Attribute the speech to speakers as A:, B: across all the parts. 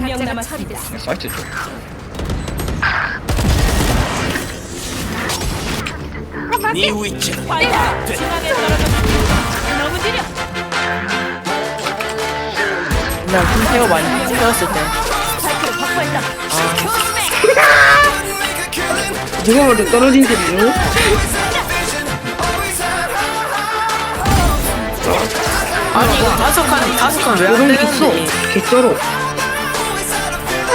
A: 한 명 남았습니다.
B: 사이트 쪽.
C: 네 위치는
A: 파이가 중앙에 떨어졌습니다. 너무 느려.
D: 그냥 김태호 많이 태웠을 때.
A: 스파이크를 확보했다.
E: 누가 봐도 떨어진 소리요?
D: 아니 이거 다섯 칸 다섯 칸 왜안
E: 이런 게 있어.
D: 되는지.
E: 개쩔어.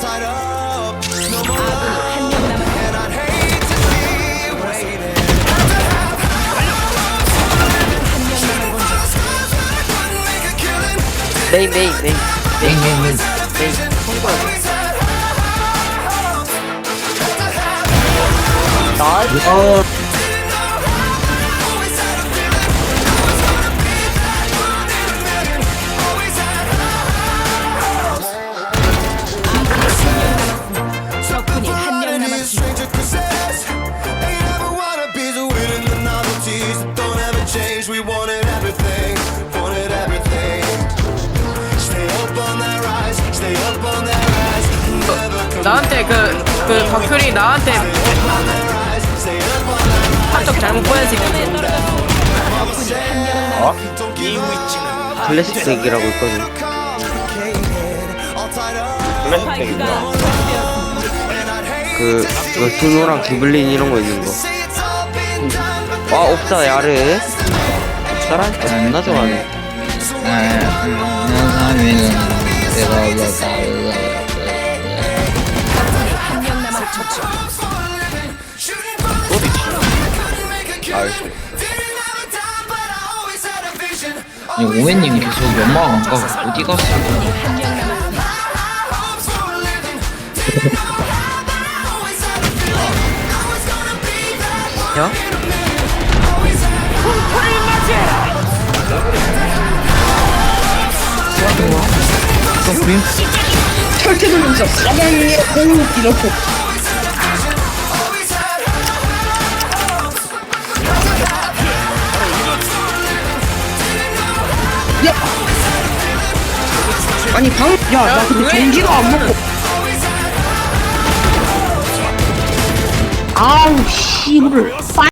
F: tied up. No more love. And I'd hate to see you waiting.
D: Main, main, main. Main, main, main. Main. Đó. Oh. 나한테 그, 그 박효리 나한테
F: on that rise, stay up on that
D: 한쪽 잘못 보내서
A: 점에 떨어졌습니다. 적군이 한명 남았습니다.
F: Don't give up.
E: 클래식 덱이라고 있거든.
F: Complicated, all tied up.
A: 스파이크가 설치되었습니다.
E: 그, 그 스노랑 기블린 이런 거 있는 거.
F: Say it's all been done, but
E: 와, 옵사 야르. 옵사란 존나 좋아하네.
A: 한명 남았습니다.
F: shooting for the couldn't make a killing. Didn't have a time, but I always had a vision.
B: 아니 오맨님 계속 연막 안 가고 어디 갔어?
A: 한명 남았습니
F: always had a feeling. I was gonna be that one.
D: 야?
B: 또 그림?
E: 철퇴돌면서 사냥의 호흡 이렇게.
F: Always
E: 아니, 방, 야, 나 근데
D: 왜
E: 전기도 안 먹고. 아우, 씨발.